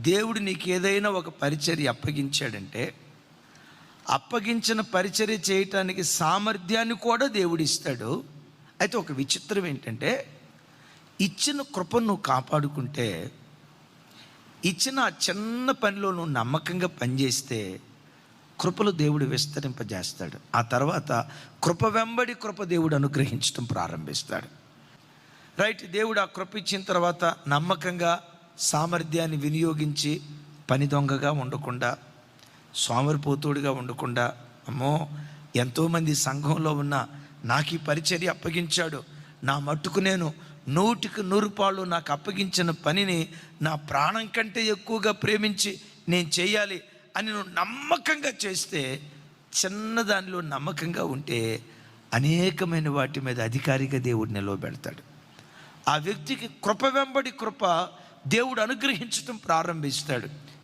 దేవుడు నీకు ఏదైనా ఒక పరిచర్య అప్పగించాడంటే అప్పగించిన పరిచర్య చేయటానికి సామర్థ్యాన్ని కూడా దేవుడు ఇస్తాడు అయితే ఒక విచిత్రం ఏంటంటే ఇచ్చిన కృపను నువ్వు కాపాడుకుంటే ఇచ్చిన ఆ చిన్న పనిలో నువ్వు నమ్మకంగా పనిచేస్తే కృపలు దేవుడు విస్తరింపజేస్తాడు. ఆ తర్వాత కృప వెంబడి కృప దేవుడు అనుగ్రహించడం ప్రారంభిస్తాడు. రైట్ దేవుడు ఆ కృప ఇచ్చిన తర్వాత నమ్మకంగా సామర్థ్యాన్ని వినియోగించి పని దొంగగా ఉండకుండా సోమరిపోతుడిగా ఉండకుండా అమ్మో ఎంతోమంది సంఘంలో ఉన్న నాకు ఈ పరిచర్య అప్పగించాడు. నా మట్టుకు నేను నూటికి నూరు పాళ్ళు నాకు అప్పగించిన పనిని నా ప్రాణం కంటే ఎక్కువగా ప్రేమించి నేను చేయాలి అని నువ్వు నమ్మకంగా చేస్తే చిన్న దానిలో నమ్మకంగా ఉంటే అనేకమైన వాటి మీద అధికారిగా దేవుడు నిలవబెడతాడు. ఆ వ్యక్తికి కృప వెంబడి కృప దేవుడు అనుగ్రహించటం ప్రారంభిస్తాడు.